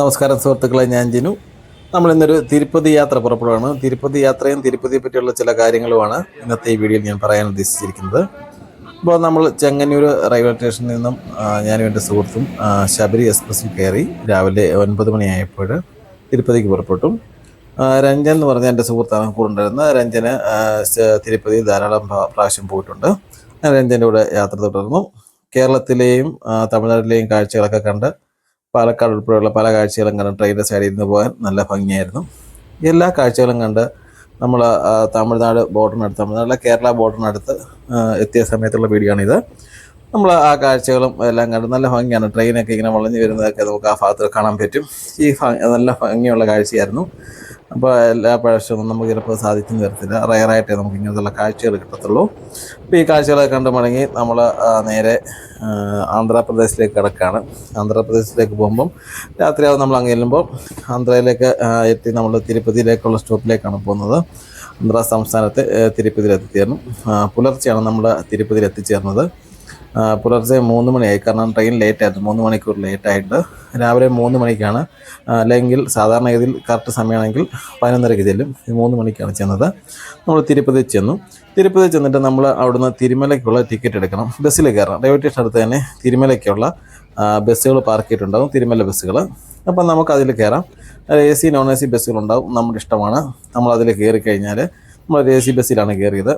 നമസ്കാരം സുഹൃത്തുക്കളെ ഞാൻ ജിനു. നമ്മൾ ഇന്നൊരു തിരുപ്പതി യാത്ര പുറപ്പെടുകയാണ് തിരുപ്പതി യാത്രയും തിരുപ്പതിയെ പറ്റിയുള്ള ചില കാര്യങ്ങളുമാണ് ഇന്നത്തെ ഈ വീഡിയോയിൽ ഞാൻ പറയാൻ ഉദ്ദേശിച്ചിരിക്കുന്നത്. ഇപ്പോൾ നമ്മൾ ചെങ്ങന്നൂർ റെയിൽവേ സ്റ്റേഷനിൽ നിന്നും ഞാനും എന്റെ സുഹൃത്തും ശബരി എക്സ്പ്രസ്സിൽ കയറി രാവിലെ ഒൻപത് മണിയായപ്പോൾ തിരുപ്പതിക്ക് പുറപ്പെട്ടു. രഞ്ജൻ എന്ന് പറഞ്ഞ എന്റെ സുഹൃത്താണ് കൂടെ ഉണ്ടായിരുന്നത്. രഞ്ജന് തിരുപ്പതി ധാരാളം പ്രാവശ്യം പോയിട്ടുണ്ട്. രഞ്ജന്റെ കൂടെ യാത്ര തുടർന്നു. കേരളത്തിലെയും തമിഴ്നാട്ടിലെയും കാഴ്ചകളൊക്കെ കണ്ട് പാലക്കാട് ഉൾപ്പെടെയുള്ള പല കാഴ്ചകളും കണ്ട് ട്രെയിനിന്റെ സൈഡിൽ നിന്ന് പോകാൻ നല്ല ഭംഗിയായിരുന്നു. എല്ലാ കാഴ്ചകളും കണ്ട് നമ്മൾ തമിഴ്നാട് ബോർഡറിനടുത്ത് തമിഴ്നാട്ടിലെ കേരള ബോർഡറിനടുത്ത് എത്തിയ സമയത്തുള്ള വീഡിയോയാണിത് നമ്മൾ ആ കാഴ്ചകളും എല്ലാം കണ്ട് നല്ല ഭംഗിയാണ്. ട്രെയിനൊക്കെ ഇങ്ങനെ വളഞ്ഞു വരുന്നതൊക്കെ നമുക്ക് ആ ഭാഗത്ത് കാണാൻ പറ്റും. ഈ നല്ല ഭംഗിയുള്ള കാഴ്ചയായിരുന്നു. അപ്പോൾ എല്ലാ പ്രാവശ്യവും നമുക്ക് ചിലപ്പോൾ സാധിക്കുന്ന തരത്തില്ല റയറായിട്ടേ നമുക്ക് ഇങ്ങനത്തുള്ള കാഴ്ചകൾ കിട്ടത്തുള്ളൂ. അപ്പോൾ ഈ കാഴ്ചകളൊക്കെ കണ്ട് മടങ്ങി നമ്മൾ നേരെ ആന്ധ്രാപ്രദേശിലേക്ക് കിടക്കുകയാണ് ആന്ധ്രാപ്രദേശിലേക്ക് പോകുമ്പം രാത്രിയാവും നമ്മൾ അങ്ങ് ചെല്ലുമ്പോൾ ആന്ധ്രയിലേക്ക് എത്തി നമ്മൾ തിരുപ്പതിയിലേക്കുള്ള സ്റ്റോപ്പിലേക്കാണ് പോകുന്നത്. ആന്ധ്ര സംസ്ഥാനത്ത് തിരുപ്പതിയിൽ എത്തിച്ചേർന്നു പുലർച്ചെയാണ് നമ്മൾ തിരുപ്പതിയിൽ എത്തിച്ചേർന്നത് പുലർച്ചെ മൂന്ന് മണിയായി. കാരണം ട്രെയിൻ ലേറ്റ് ആയിരുന്നു മൂന്ന് മണിക്കൂർ ലേറ്റ് ആയിട്ട് രാവിലെ മൂന്ന് മണിക്കാണ്. അല്ലെങ്കിൽ സാധാരണഗതിയിൽ കറക്റ്റ് സമയമാണെങ്കിൽ പതിനൊന്നരയ്ക്ക് ചെല്ലും. ഇത് മൂന്ന് മണിക്കാണ് ചെന്നത്. നമ്മൾ തിരുപ്പതി ചെന്നു. തിരുപ്പതി ചെന്നിട്ട് നമ്മൾ അവിടുന്ന് തിരുമലയ്ക്കുള്ള ടിക്കറ്റ് എടുക്കണം. ബസ്സിൽ കയറണം. റെയിൽവേ സ്റ്റേഷൻ അടുത്ത് തന്നെ തിരുമലയ്ക്കുള്ള ബസ്സുകൾ പാർക്ക് ചെയ്തിട്ടുണ്ടാകും തിരുമല ബസ്സുകൾ അപ്പം നമുക്ക് അതിൽ കയറാം. A C non A C ബസ്സുകളുണ്ടാവും. നമ്മുടെ ഇഷ്ടമാണ്. നമ്മൾ അതിൽ കയറി കഴിഞ്ഞാൽ നമ്മൾ എ സി ബസ്സിലാണ് കയറിയത്.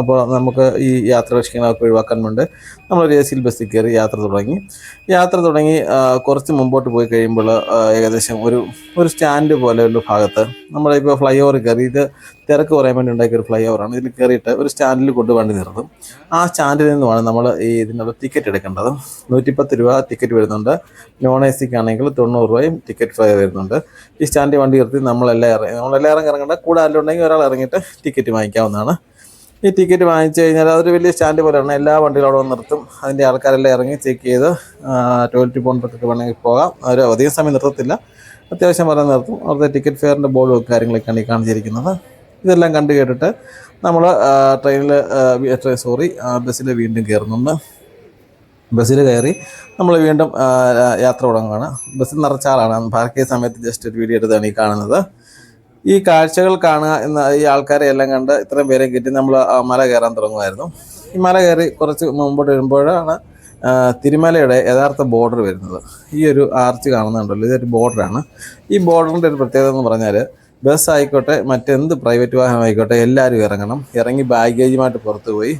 അപ്പോൾ നമുക്ക് ഈ യാത്ര ലക്ഷ്യങ്ങളൊക്കെ ഒഴിവാക്കാൻ വേണ്ടി നമ്മൾ എ സിയിൽ ബസ്സിൽ കയറി യാത്ര തുടങ്ങി. യാത്ര തുടങ്ങി കുറച്ച് മുമ്പോട്ട് പോയി കഴിയുമ്പോൾ ഏകദേശം ഒരു ഒരു സ്റ്റാൻഡ് പോലെ ഒരു ഭാഗത്ത് നമ്മളിപ്പോൾ ഫ്ലൈ ഓവർ കയറി ഇത് തിരക്ക് കുറയാൻ വേണ്ടി ഉണ്ടാക്കിയ ഒരു ഫ്ലൈ ഓവറാണ് ഇതിൽ കയറിയിട്ട് ഒരു സ്റ്റാൻഡിൽ കൊണ്ട് വണ്ടി നിർത്തും. ആ സ്റ്റാൻഡിൽ നിന്നുമാണ് നമ്മൾ ഈ ഇതിനുള്ള ടിക്കറ്റ് എടുക്കേണ്ടത്. നൂറ്റിപ്പത്ത് രൂപ ടിക്കറ്റ് വരുന്നുണ്ട്. നോൺ എ സിക്ക് ആണെങ്കിൽ തൊണ്ണൂറ് രൂപയും ടിക്കറ്റ് ഫ്ലൈ വരുന്നുണ്ട്. ഈ സ്റ്റാൻഡിൽ വണ്ടി നിർത്തി നമ്മളെല്ലാം ഇറങ്ങി നമ്മളെല്ലാം ഇറങ്ങി ഇറങ്ങേണ്ട കൂടെ ആരുണ്ടെങ്കിൽ ഒരാൾ ഇറങ്ങിയിട്ട് ടിക്കറ്റ് വാങ്ങിക്കാവുന്നതാണ്. ഈ ടിക്കറ്റ് വാങ്ങിച്ചു കഴിഞ്ഞാൽ അതൊരു വലിയ സ്റ്റാൻഡ് പോലെയാണ്. എല്ലാ വണ്ടികളും അവിടെ വന്ന് നിർത്തും അതിന്റെ ആൾക്കാരെല്ലാം ഇറങ്ങി ചെക്ക് ചെയ്ത് ടോയ്ലറ്റിൽ പോകുന്നതൊക്കെ വേണമെങ്കിൽ പോകാം. അവർ അധികം സമയം നിർത്തത്തില്ല. അത്യാവശ്യം പറഞ്ഞ് നിർത്തും. അവിടുത്തെ ടിക്കറ്റ് ഫെയറിന്റെ ബോർഡും കാര്യങ്ങളൊക്കെയാണ് ഈ കാണിച്ചിരിക്കുന്നത്. ഇതെല്ലാം കണ്ടു കേട്ടിട്ട് നമ്മൾ ട്രെയിനിൽ സോറി ബസ്സിൽ വീണ്ടും കയറുന്നുണ്ട് ബസ്സിൽ കയറി നമ്മൾ വീണ്ടും യാത്ര തുടങ്ങുകയാണ് ബസ്സിൽ നിറച്ചാളാണ് പാർക്ക് ചെയ്ത സമയത്ത് ജസ്റ്റ് ഒരു വീഡിയോ എടുത്താണ് ഈ കാണുന്നത്. ഈ കാഴ്ചകൾ കാണുക എന്ന ഈ ആൾക്കാരെ എല്ലാം കണ്ട് ഇത്രയും പേരെ കിട്ടി നമ്മൾ മല കയറാൻ തുടങ്ങുമായിരുന്നു. ഈ മല കയറി കുറച്ച് മുമ്പോട്ട് വരുമ്പോഴാണ് തിരുമലയുടെ യഥാർത്ഥ ബോർഡർ വരുന്നത്. ഈ ഒരു ആർച്ച് കാണുന്നുണ്ടല്ലോ ഇതൊരു ബോർഡറാണ് ഈ ബോർഡറിന്റെ ഒരു പ്രത്യേകത എന്ന് പറഞ്ഞാൽ ബസ് ആയിക്കോട്ടെ മറ്റെന്ത് പ്രൈവറ്റ് വാഹനം ആയിക്കോട്ടെ എല്ലാവരും ഇറങ്ങണം. ഇറങ്ങി ബാഗേജുമായിട്ട് പുറത്ത് പോയി.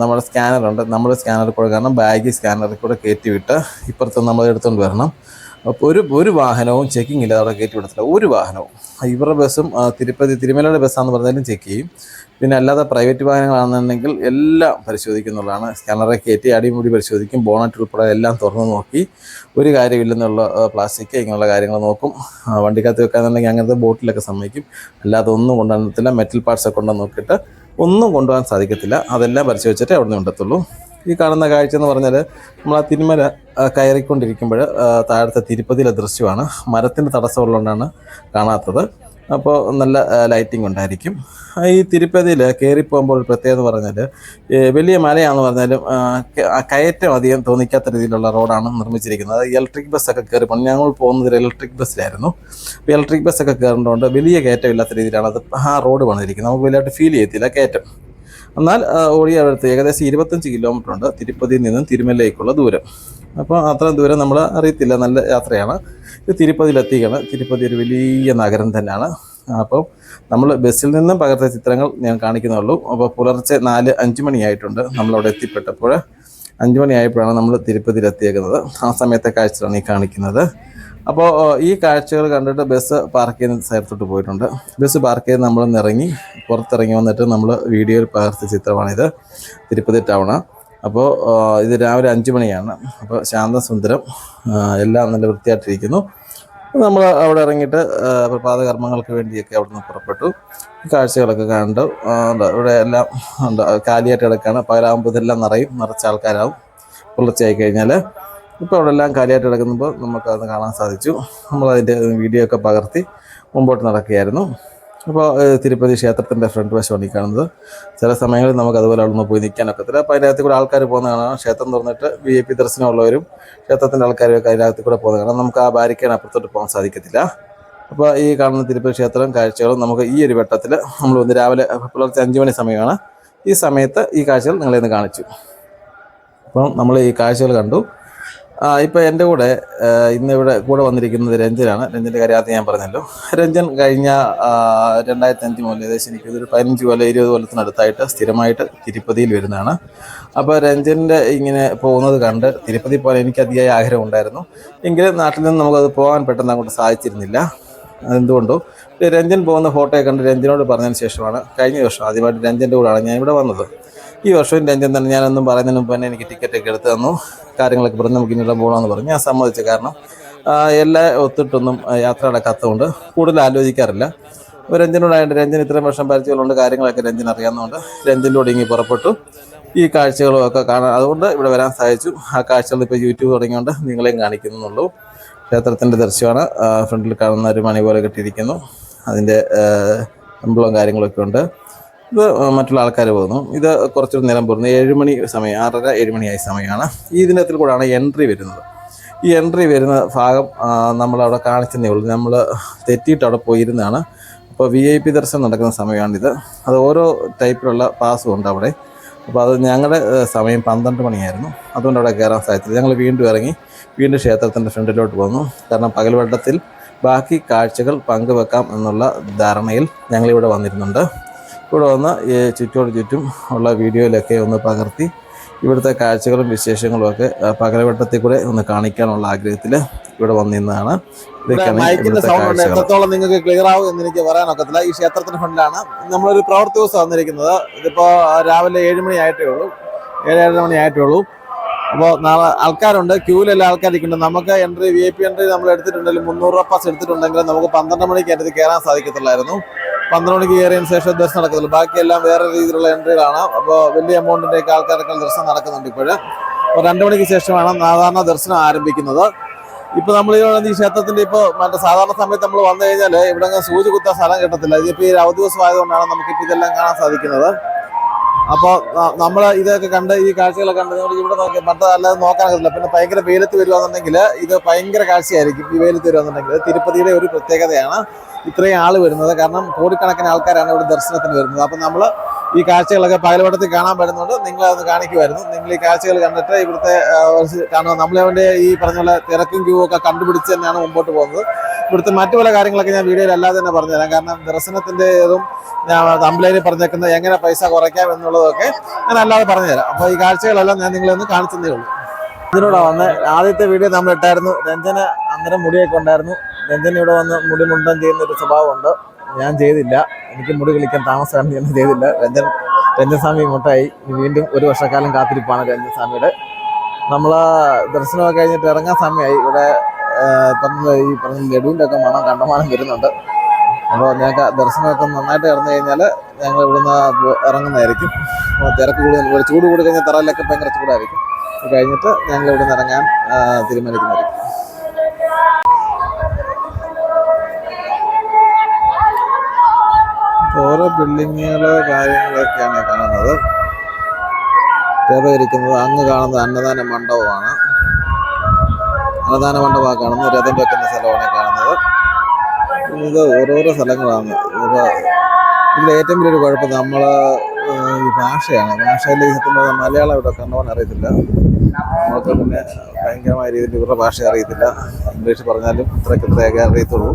നമ്മുടെ സ്കാനറുണ്ട് നമ്മുടെ സ്കാനറിൽ കൂടെ കാരണം ബാഗ് സ്കാനറിൽ കൂടെ കയറ്റി വിട്ട് ഇപ്പുറത്ത് നമ്മൾ എടുത്തുകൊണ്ട് വരണം. അപ്പോൾ ഒരു ഒരു വാഹനവും ചെക്കിംഗ് ഇല്ലാതെ അവിടെ കയറ്റി വിടത്തില്ല ഒരു വാഹനവും. ഇവരുടെ ബസ്സും തിരുപ്പതി തിരുമലയുടെ ബസ്സാന്ന് പറഞ്ഞാലും ചെക്ക് ചെയ്യും. പിന്നെ അല്ലാതെ പ്രൈവറ്റ് വാഹനങ്ങളാണെന്നുണ്ടെങ്കിൽ എല്ലാം പരിശോധിക്കുന്നുള്ളതാണ്. സ്കാനറെ കയറ്റി അടിമുടി പരിശോധിക്കും. ബോണറ്റ് ഉൾപ്പെടെ എല്ലാം തുറന്നു നോക്കി. ഒരു കാര്യമില്ലെന്നുള്ള പ്ലാസ്റ്റിക് ഇങ്ങനെയുള്ള കാര്യങ്ങൾ നോക്കും. വണ്ടിക്കകത്ത് വെക്കാന്നുണ്ടെങ്കിൽ അങ്ങനത്തെ ബോട്ടിലൊക്കെ സമ്മതിക്കും. അല്ലാതെ ഒന്നും കൊണ്ടുവന്നിട്ടില്ല. മെറ്റൽ പാർട്സൊക്കെ കൊണ്ടുവന്ന് നോക്കിയിട്ട് ഒന്നും കൊണ്ടുപോകാൻ സാധിക്കത്തില്ല. അതെല്ലാം പരിശോധിച്ചിട്ടേ അവിടെ നിന്ന് ഉണ്ടത്തുള്ളൂ ഈ കാണുന്ന കാഴ്ച എന്ന് പറഞ്ഞാൽ നമ്മൾ ആ തിരുമല കയറിക്കൊണ്ടിരിക്കുമ്പോൾ താഴത്തെ തിരുപ്പതിയിലെ ദൃശ്യമാണ്. മരത്തിന്റെ തടസ്സമുള്ളതുകൊണ്ടാണ് കാണാത്തത്. അപ്പോൾ നല്ല ലൈറ്റിംഗ് ഉണ്ടായിരിക്കും. ഈ തിരുപ്പതിയിൽ കയറിപ്പോകുമ്പോൾ പ്രത്യേകത പറഞ്ഞാൽ വലിയ മലയാണെന്ന് പറഞ്ഞാലും കയറ്റം അധികം തോന്നിക്കാത്ത രീതിയിലുള്ള റോഡാണ് നിർമ്മിച്ചിരിക്കുന്നത്. ഇലക്ട്രിക് ബസ്സൊക്കെ കയറി പോകുന്നത് ഞങ്ങൾ പോകുന്നത് ഇലക്ട്രിക് ബസ്സിലായിരുന്നു അപ്പോൾ ഇലക്ട്രിക് ബസ്സൊക്കെ കയറേണ്ടതുകൊണ്ട് വലിയ കയറ്റം ഇല്ലാത്ത രീതിയിലാണ് അത് ആ റോഡ് പണിതിരിക്കുന്നത്. നമുക്ക് വലിയതായിട്ട് ഫീൽ ചെയ്യത്തില്ല കയറ്റം. എന്നാൽ ഓടിയ അടുത്ത് ഏകദേശം ഇരുപത്തഞ്ച് കിലോമീറ്റർ ഉണ്ട്. തിരുപ്പതിയിൽ നിന്നും തിരുമലയിലേക്കുള്ള ദൂരം. അപ്പോൾ അത്രയും ദൂരം നമ്മൾ അറിയത്തില്ല. നല്ല യാത്രയാണ്. ഇത് തിരുപ്പതിയിലെത്തിക്കുകയാണ് തിരുപ്പതി ഒരു വലിയ നഗരം തന്നെയാണ്. അപ്പം നമ്മൾ ബസ്സിൽ നിന്നും പകർത്തിയ ചിത്രങ്ങൾ ഞാൻ കാണിക്കുന്നുള്ളൂ അപ്പോൾ പുലർച്ചെ നാല് അഞ്ച് മണിയായിട്ടുണ്ട്. നമ്മളവിടെ എത്തിപ്പെട്ടപ്പോൾ അഞ്ച് മണിയായപ്പോഴാണ് നമ്മൾ തിരുപ്പതിയിലെത്തിയേക്കുന്നത്. ആ സമയത്തെ കാഴ്ചയാണ് ഈ കാണിക്കുന്നത്. അപ്പോൾ ഈ കാഴ്ചകൾ കണ്ടിട്ട് ബസ് പാർക്ക് ചെയ്യുന്ന സ്ഥലത്തോട്ട് പോയിട്ടുണ്ട്. ബസ് പാർക്ക് ചെയ്ത് നമ്മൾ ഇറങ്ങി പുറത്തിറങ്ങി വന്നിട്ട് നമ്മൾ വീഡിയോയിൽ പകർത്തിയ ചിത്രമാണിത് തിരുപ്പതി ടൗണ് അപ്പോൾ ഇത് രാവിലെ അഞ്ച് മണിയാണ്. അപ്പോൾ ശാന്തസുന്ദരം എല്ലാം നല്ല വൃത്തിയായിട്ടിരിക്കുന്നു. നമ്മൾ അവിടെ ഇറങ്ങിയിട്ട് പ്രഭാതകർമ്മങ്ങൾക്ക് പ്രഭാത കർമ്മങ്ങൾക്ക് വേണ്ടിയൊക്കെ അവിടെ നിന്ന് പുറപ്പെട്ടു കാഴ്ചകളൊക്കെ കണ്ടു. ഇവിടെ എല്ലാം ഉണ്ട് കാലിയായിട്ട് കിടക്കുകയാണ് പകലാകുമ്പോൾ ഇതെല്ലാം നിറയും നിറച്ച ആൾക്കാരാവും. പുലർച്ചയായി കഴിഞ്ഞാൽ ഇപ്പോൾ അവിടെ എല്ലാം കാലിയായിട്ട് കിടക്കുമ്പോൾ നമുക്കത് കാണാൻ സാധിച്ചു. നമ്മളതിന്റെ വീഡിയോ ഒക്കെ പകർത്തി മുമ്പോട്ട് നടക്കുകയായിരുന്നു. അപ്പോൾ തിരുപ്പതി ക്ഷേത്രത്തിന്റെ ഫ്രണ്ട് വശമാണ് ഈ കാണുന്നത്. ചില സമയങ്ങളിൽ നമുക്ക് അതുപോലെ അവിടെ നിന്ന് പോയി നിൽക്കാനൊക്കത്തില്ല അപ്പോൾ അതിനകത്ത് കൂടെ ആൾക്കാർ പോകുന്ന കാണാം ക്ഷേത്രം തുറന്നിട്ട് വി ഐ പി ദർശനമുള്ളവരും ക്ഷേത്രത്തിന്റെ ആൾക്കാരും ഒക്കെ അതിനകത്ത് കൂടെ പോകുന്ന കാണാം നമുക്ക് ആ ബാരിക്കേഡ് അപ്പുറത്തോട്ട് പോകാൻ സാധിക്കത്തില്ല. അപ്പോൾ ഈ കാണുന്ന തിരുപ്പതി ക്ഷേത്രം കാഴ്ചകളും നമുക്ക് ഈ ഒരു വട്ടത്തിൽ നമ്മൾ ഒന്ന് രാവിലെ പുലർച്ചെ അഞ്ച് മണി സമയമാണ്. ഈ സമയത്ത് ഈ കാഴ്ചകൾ നിങ്ങളെ ഇന്ന് കാണിച്ചു. അപ്പം നമ്മൾ ഈ കാഴ്ചകൾ കണ്ടു. ആ, ഇപ്പൊ എന്റെ കൂടെ ഇന്ന് ഇവിടെ കൂടെ വന്നിരിക്കുന്നത് രഞ്ജനാണ്. രഞ്ജന്റെ കാര്യം ആദ്യം ഞാൻ പറഞ്ഞല്ലോ. രഞ്ജൻ കഴിഞ്ഞ രണ്ടായിരത്തി അഞ്ച് മുതൽ ഏകദേശം എനിക്ക് ഒരു പതിനഞ്ച് കൊല്ലം ഇരുപത് കൊല്ലത്തിനടുത്തായിട്ട് സ്ഥിരമായിട്ട് തിരുപ്പതിയിൽ വരുന്നതാണ്. അപ്പോൾ രഞ്ജന്റെ ഇങ്ങനെ പോകുന്നത് കണ്ട് തിരുപ്പതി പോകാൻ എനിക്ക് അതിയായ ആഗ്രഹം ഉണ്ടായിരുന്നു. എങ്കിലും നാട്ടിൽ നിന്ന് നമുക്കത് പോകാൻ പെട്ടെന്ന് അങ്ങോട്ട് സാധിച്ചിരുന്നില്ല. അതെന്തുകൊണ്ടോ? രഞ്ജൻ പോകുന്ന ഫോട്ടോയെ കണ്ട് രഞ്ജനോട് പറഞ്ഞതിന് ശേഷമാണ് കഴിഞ്ഞ വർഷം ആദ്യമായിട്ട് രഞ്ജന്റെ കൂടെയാണ് ഞാൻ ഇവിടെ വന്നത്. ഈ വർഷവും രഞ്ജൻ തന്നെ ഞാനൊന്നും പറയുന്നതിന് മുമ്പ് തന്നെ എനിക്ക് ടിക്കറ്റൊക്കെ എടുത്ത് തന്നു. കാര്യങ്ങളൊക്കെ പറഞ്ഞ് നമുക്ക് ഇനിയുള്ള പോകണമെന്ന് പറഞ്ഞു. ഞാൻ സമ്മതിച്ചു കാരണം എല്ലാ ഒത്തിട്ടൊന്നും യാത്ര നടക്കാത്തതുകൊണ്ട് കൂടുതൽ ആലോചിക്കാറില്ല. രഞ്ജനോടായിട്ട് രഞ്ജൻ ഇത്രയും വർഷം പരിചയമുള്ളതുകൊണ്ട് കാര്യങ്ങളൊക്കെ രഞ്ജൻ അറിയാവുന്നതുകൊണ്ട് രഞ്ജനിലൂടെ ഇങ്ങനെ ഇങ്ങി പുറപ്പെട്ടു. ഈ കാഴ്ചകളും ഒക്കെ കാണാൻ അതുകൊണ്ട് ഇവിടെ വരാൻ സാധിച്ചു. ആ കാഴ്ചകൾ ഇപ്പോൾ യൂട്യൂബ് തുടങ്ങിയോണ്ട് നിങ്ങളെയും കാണിക്കുന്നുള്ളൂ. ക്ഷേത്രത്തിന്റെ ദൃശ്യമാണ്. ഫ്രണ്ടിൽ കാണുന്ന ഒരു മണി പോലെ കെട്ടിയിരിക്കുന്നു. അതിന്റെ എംബ്ലവും കാര്യങ്ങളൊക്കെ ഉണ്ട്. ഇത് മറ്റുള്ള ആൾക്കാർ പോകുന്നു. ഇത് കുറച്ചൊരു നേരം പോകുന്നു. ഏഴ് മണി സമയം ആറര ഏഴ് മണിയായ സമയമാണ്. ഈ ദിനത്തിൽ കൂടാണ് എൻട്രി വരുന്നത്. ഈ എൻട്രി വരുന്ന ഭാഗം നമ്മളവിടെ കാണിച്ചതേ ഉള്ളൂ. നമ്മൾ തെറ്റിയിട്ട് അവിടെ പോയിരുന്നതാണ് അപ്പോൾ വി ഐ പി ദർശനം നടക്കുന്ന സമയമാണിത്. അത് ഓരോ ടൈപ്പിലുള്ള പാസ്സും ഉണ്ട് അവിടെ. അപ്പോൾ അത് ഞങ്ങളുടെ സമയം പന്ത്രണ്ട് മണിയായിരുന്നു. അതുകൊണ്ട് അവിടെ കയറാൻ സാധിച്ചില്ല. ഞങ്ങൾ വീണ്ടും ഇറങ്ങി വീണ്ടും ക്ഷേത്രത്തിന്റെ ഫ്രണ്ടിലോട്ട് പോന്നു കാരണം പകൽവട്ടത്തിൽ ബാക്കി കാഴ്ചകൾ പങ്കുവെക്കാം എന്നുള്ള ധാരണയിൽ ഞങ്ങളിവിടെ വന്നിരുന്നുണ്ട്. ഇവിടെ വന്ന് ഈ ചുറ്റോട് ചുറ്റും ഉള്ള വീഡിയോയിലൊക്കെ ഒന്ന് പകർത്തി ഇവിടുത്തെ കാഴ്ചകളും വിശേഷങ്ങളും ഒക്കെ പകലവട്ടത്തിൽ കൂടെ ഒന്ന് കാണിക്കാനുള്ള ആഗ്രഹത്തിൽ ഇവിടെ വന്നിരുന്നതാണ്. സൗണ്ട് എത്രത്തോളം നിങ്ങൾക്ക് ക്ലിയർ ആവും എന്ന് എനിക്ക് പറയാനൊക്കത്തില്ല. ഈ ക്ഷേത്രത്തിന് ഫ്രണ്ടിലാണ് നമ്മളൊരു പ്രവൃത്തി ദിവസം വന്നിരിക്കുന്നത്. ഇതിപ്പോ രാവിലെ ഏഴ് മണി ആയിട്ടേ ഉള്ളൂ. ഏഴ് ഏഴര മണി ആയിട്ടേ ഉള്ളൂ. അപ്പോൾ നാളെ ആൾക്കാരുണ്ട്. ക്യൂവിലെല്ലാം ആൾക്കാരിക്കുന്നുണ്ട് നമുക്ക് entry V I P entry നമ്മൾ എടുത്തിട്ടുണ്ടെങ്കിൽ മുന്നൂറ് രൂപ പാസ് എടുത്തിട്ടുണ്ടെങ്കിൽ നമുക്ക് പന്ത്രണ്ട് മണിക്ക് അതിനകത്ത് കയറാൻ സാധിക്കത്തുള്ളായിരുന്നു പന്ത്രണ്ട് മണിക്ക് കയറിയതിന് ശേഷം ദർശനം നടക്കുന്നുള്ളൂ. ബാക്കിയെല്ലാം വേറെ രീതിയിലുള്ള എൻട്രികളാണ് അപ്പോൾ വലിയ എമൗണ്ടിന്റെ ഒക്കെ ആൾക്കാരൊക്കെ ദർശനം നടക്കുന്നുണ്ട് ഇപ്പോഴും. അപ്പോൾ രണ്ട് മണിക്ക് ശേഷമാണ് സാധാരണ ദർശനം ആരംഭിക്കുന്നത്. ഇപ്പോൾ നമ്മൾ ഈ ക്ഷേത്രത്തിന്റെ ഇപ്പോൾ മറ്റേ സാധാരണ സമയത്ത് നമ്മൾ വന്നു കഴിഞ്ഞാൽ ഇവിടെ സൂചി കുത്താൻ സ്ഥലം കിട്ടത്തില്ല. ഇതിപ്പോൾ ഈ അവധി ദിവസം ആയതുകൊണ്ടാണ് നമുക്ക് ഇപ്പൊ ഇതെല്ലാം കാണാൻ സാധിക്കുന്നത്. അപ്പോൾ നമ്മൾ ഇതൊക്കെ കണ്ട് ഈ കാഴ്ചകളൊക്കെ കണ്ട് നമ്മൾ ഇവിടെ നോക്കി മറ്റേ അല്ലാതെ നോക്കാനൊക്കത്തില്ല പിന്നെ ഭയങ്കര വെയിലത്ത് വരുവാന്നുണ്ടെങ്കിൽ ഇത് ഭയങ്കര കാഴ്ചയായിരിക്കും ഈ വെയിലത്ത് വരുവാന്നുണ്ടെങ്കിൽ തിരുപ്പതിയുടെ ഒരു പ്രത്യേകതയാണ്. ഇത്രയും ആൾ വരുന്നത്. കാരണം കോടിക്കണക്കിന് ആൾക്കാരാണ് ഇവിടെ ദർശനത്തിന് വരുന്നത്. അപ്പം നമ്മൾ ഈ കാഴ്ചകളൊക്കെ പകലവട്ടത്തിൽ കാണാൻ പറ്റുന്നുണ്ട്. നിങ്ങൾ അത് കാണിക്കുമായിരുന്നു നിങ്ങൾ ഈ കാഴ്ചകൾ കണ്ടിട്ട് ഇവിടുത്തെ കാണുക. നമ്മളെ ഈ പറഞ്ഞ പോലെ തിരക്കും ക്യൂ ഒക്കെ കണ്ടുപിടിച്ച് തന്നെയാണ് മുമ്പോട്ട് പോകുന്നത്. ഇവിടുത്തെ മറ്റു പല കാര്യങ്ങളൊക്കെ ഞാൻ വീഡിയോയിൽ അല്ലാതെ തന്നെ പറഞ്ഞുതരാം. കാരണം ദർശനത്തിന്റെ ഇതും ഞാൻ തമ്പ്ലൈനിൽ പറഞ്ഞേക്കുന്നത് എങ്ങനെ പൈസ കുറയ്ക്കാം എന്നുള്ളതൊക്കെ ഞാൻ അല്ലാതെ പറഞ്ഞുതരാം. അപ്പോൾ ഈ കാഴ്ചകളെല്ലാം ഞാൻ നിങ്ങളൊന്ന് കാണിച്ചതേ ഉള്ളൂ. ഇതിനോടാ വന്ന് ആദ്യത്തെ വീഡിയോ നമ്മൾ ഇട്ടായിരുന്നു. രഞ്ജന അന്നേരം മുടിയൊക്കെ ഉണ്ടായിരുന്നു. രഞ്ജന ഇവിടെ വന്ന് മുടി മുണ്ടം ചെയ്യുന്ന ഒരു സ്വഭാവമുണ്ട്. ഞാൻ ചെയ്തില്ല. എനിക്ക് മുടി കളിക്കാൻ താമസമാണ് ഞാൻ ചെയ്തില്ല. രഞ്ജൻ രഞ്ജൻസ്വാമി ഇങ്ങോട്ടായി വീണ്ടും ഒരു വർഷക്കാലം കാത്തിരിപ്പാണ് രഞ്ജൻസ്വാമിയുടെ. നമ്മൾ ദർശനമൊക്കെ കഴിഞ്ഞിട്ട് ഇറങ്ങാൻ സമയമായി. ഇവിടെ ഈ പറഞ്ഞ ലഡുവിന്റെ ഒക്കെ മണം കണ്ടമാനം വരുന്നുണ്ട്. അപ്പോൾ ഞങ്ങൾക്ക് ദർശനമൊക്കെ നന്നായിട്ട് ഇറങ്ങി കഴിഞ്ഞാൽ ഞങ്ങൾ ഇവിടുന്ന് ഇറങ്ങുന്നതായിരിക്കും. അപ്പോൾ തിരക്ക് കൂടുതൽ ചൂട് കൂടി കഴിഞ്ഞാൽ തറയിലൊക്കെ ഭയങ്കര ചൂടായിരിക്കും. കഴിഞ്ഞിട്ട് ഞങ്ങൾ ഇവിടുന്ന് ഇറങ്ങാൻ തീരുമാനിക്കുന്നതായിരിക്കും. ഓരോ ബിൽഡിങ്ങുകൾ കാര്യങ്ങളൊക്കെയാണ് കാണുന്നത്. ഇരിക്കുന്നത് അങ്ങ് കാണുന്നത് അന്നദാന മണ്ഡപമാണ്. അന്നദാന മണ്ഡപമാണ് കാണുന്നത്. രഥം വെക്കുന്ന സ്ഥലമാണ് കാണുന്നത്. ഇത് ഓരോരോ സ്ഥലങ്ങളാണ്. ഇതിൽ ഏറ്റവും വലിയൊരു കുഴപ്പം നമ്മൾ ഈ ഭാഷയാണ്. ഭാഷയിൽ പറഞ്ഞാൽ മലയാളം ഇവിടെ കണ്ടുപോകാൻ അറിയത്തില്ല. നമ്മൾക്ക് പിന്നെ ഭയങ്കരമായ രീതിയിൽ ഇവരുടെ ഭാഷ അറിയത്തില്ല. ഇംഗ്ലീഷ് പറഞ്ഞാലും ഇത്രയ്ക്ക് ഇത്രയൊക്കെ അറിയത്തുള്ളൂ.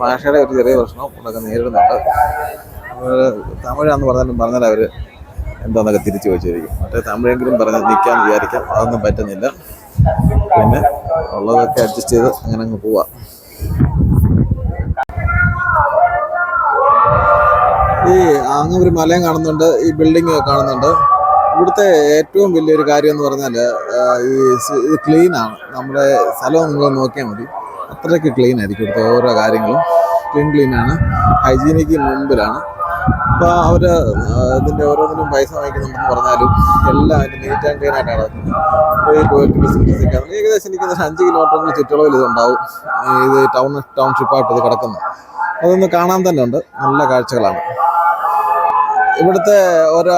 ഭാഷയുടെ ഒരു ചെറിയ പ്രശ്നം ഇവിടെയൊക്കെ നേരിടുന്നുണ്ട്. തമിഴാന്ന് പറഞ്ഞാലും പറഞ്ഞാൽ അവർ എന്താന്നൊക്കെ തിരിച്ചു വെച്ചിരിക്കും മറ്റേ തമിഴെങ്കിലും പറഞ്ഞ് നിൽക്കാൻ വിചാരിക്കാം. അതൊന്നും പറ്റുന്നില്ല. പിന്നെ ഉള്ളതൊക്കെ അഡ്ജസ്റ്റ് ചെയ്ത് അങ്ങനെ അങ്ങ് പോവാം. ഈ അങ്ങ് ഒരു മലയും കാണുന്നുണ്ട് ഈ ബിൽഡിംഗ് കാണുന്നുണ്ട്. ഇവിടുത്തെ ഏറ്റവും വലിയൊരു കാര്യം എന്ന് പറഞ്ഞാൽ ഈ ക്ലീനാണ് നമ്മുടെ സ്ഥലം നിങ്ങൾ നോക്കിയാൽ മതി. അത്രയ്ക്ക് ക്ലീൻ ആയിരിക്കും ഇവിടുത്തെ ഓരോ കാര്യങ്ങളും. ക്ലീൻ ക്ലീൻ ആണ്. ഹൈജീനിക്ക് മുമ്പിലാണ്. അപ്പോൾ അവർ ഇതിന്റെ ഓരോന്നിനും പൈസ വാങ്ങിക്കുന്നുണ്ടെന്ന് പറഞ്ഞാലും എല്ലാം അതിന്റെ നീറ്റ് ആൻഡ് ക്ലീൻ ആയിട്ടാണ് ഈ ടോയ്ലറ്റ് ഏകദേശം എനിക്ക് അഞ്ച് കിലോമീറ്ററിന് ചുറ്റളവിൽ ഇതുണ്ടാവും. ഇത് ടൗൺ ടൗൺഷിപ്പായിട്ട് ഇത് കിടക്കുന്നു. അതൊന്ന് കാണാൻ തന്നെ ഉണ്ട്. നല്ല കാഴ്ചകളാണ്. ഇവിടുത്തെ ഒരു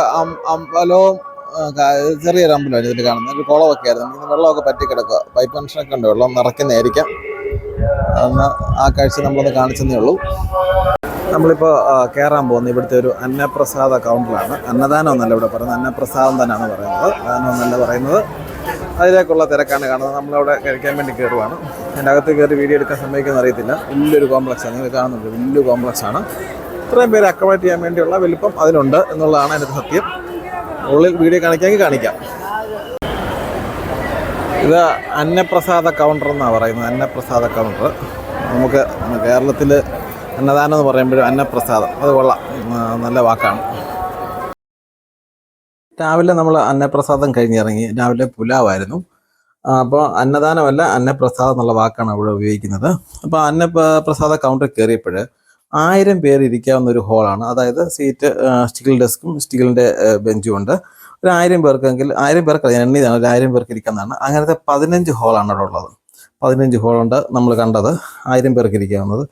അമ്പലവും ചെറിയൊരു അമ്പലമാണ് ഇതിൽ കാണുന്നത്. ഒരു കുളമൊക്കെ ആയിരുന്നു. വെള്ളമൊക്കെ പറ്റി കിടക്കുക പൈപ്പ് കണക്ഷനൊക്കെ ഉണ്ട്. വെള്ളം നിറയ്ക്കുന്നതായിരിക്കാം. അന്ന് ആ കാഴ്ച നമ്മളൊന്ന് കാണിച്ചെന്നേ ഉള്ളൂ. നമ്മളിപ്പോൾ കയറാൻ പോകുന്നത് ഇവിടുത്തെ ഒരു അന്നപ്രസാദ കൗണ്ടറാണ് അന്നദാനം എന്നല്ല ഇവിടെ പറയുന്നത് അന്നപ്രസാദം തന്നെയാണ് പറയുന്നത്. ദാനം എന്നല്ല പറയുന്നത്. അതിലേക്കുള്ള തിരക്കാണ് കാണുന്നത്. നമ്മളവിടെ കഴിക്കാൻ വേണ്ടി കയറുവാണ് അതിന്റെ അകത്ത് കയറി വീഡിയോ എടുക്കാൻ സമ്മതിക്കുന്ന അറിയത്തില്ല. വലിയൊരു കോംപ്ലക്സാണ് നിങ്ങൾ കാണുന്നുണ്ട്. വലിയ കോംപ്ലക്സാണ് ഇത്രയും പേര് അക്കോമഡേറ്റ് ചെയ്യാൻ വേണ്ടിയുള്ള വലിപ്പം അതിനുണ്ട് എന്നുള്ളതാണ് അതിന്റെ സത്യം. ഉള്ളിൽ വീഡിയോ കാണിക്കാമെങ്കിൽ കാണിക്കാം. ഇത് അന്നപ്രസാദ കൗണ്ടർ എന്നാണ് പറയുന്നത്. അന്നപ്രസാദ കൗണ്ടർ നമുക്ക് കേരളത്തിൽ അന്നദാനം എന്ന് പറയുമ്പോഴും അന്നപ്രസാദം. അത് കൊള്ളാം. നല്ല വാക്കാണ്. രാവിലെ നമ്മൾ അന്നപ്രസാദം കഴിഞ്ഞിറങ്ങി. രാവിലെ പുലാവായിരുന്നു. അപ്പോൾ അന്നദാനമല്ല അന്നപ്രസാദം എന്നുള്ള വാക്കാണ് അവിടെ ഉപയോഗിക്കുന്നത്. അപ്പോൾ അന്നപ്രസാദ കൗണ്ടർ കയറിയപ്പോൾ ആയിരം പേർ ഇരിക്കാവുന്ന ഒരു ഹോളാണ് അതായത് സീറ്റ് സ്റ്റീൽ ഡെസ്കും സ്റ്റീലിന്റെ ബെഞ്ചും ഉണ്ട്. ഒരു ആയിരം പേർക്കെങ്കിൽ ആയിരം പേർക്ക് ഞാൻ എണ്ണിയതാണ് ഒരു ആയിരം പേർക്ക് ഇരിക്കാവുന്നതാണ് അങ്ങനത്തെ പതിനഞ്ച് ഹോളാണ് അവിടെ ഉള്ളത്. പതിനഞ്ച് ഹോളുണ്ട് നമ്മൾ കണ്ടത്. ആയിരം പേർക്ക് ഇരിക്കാവുന്നത്.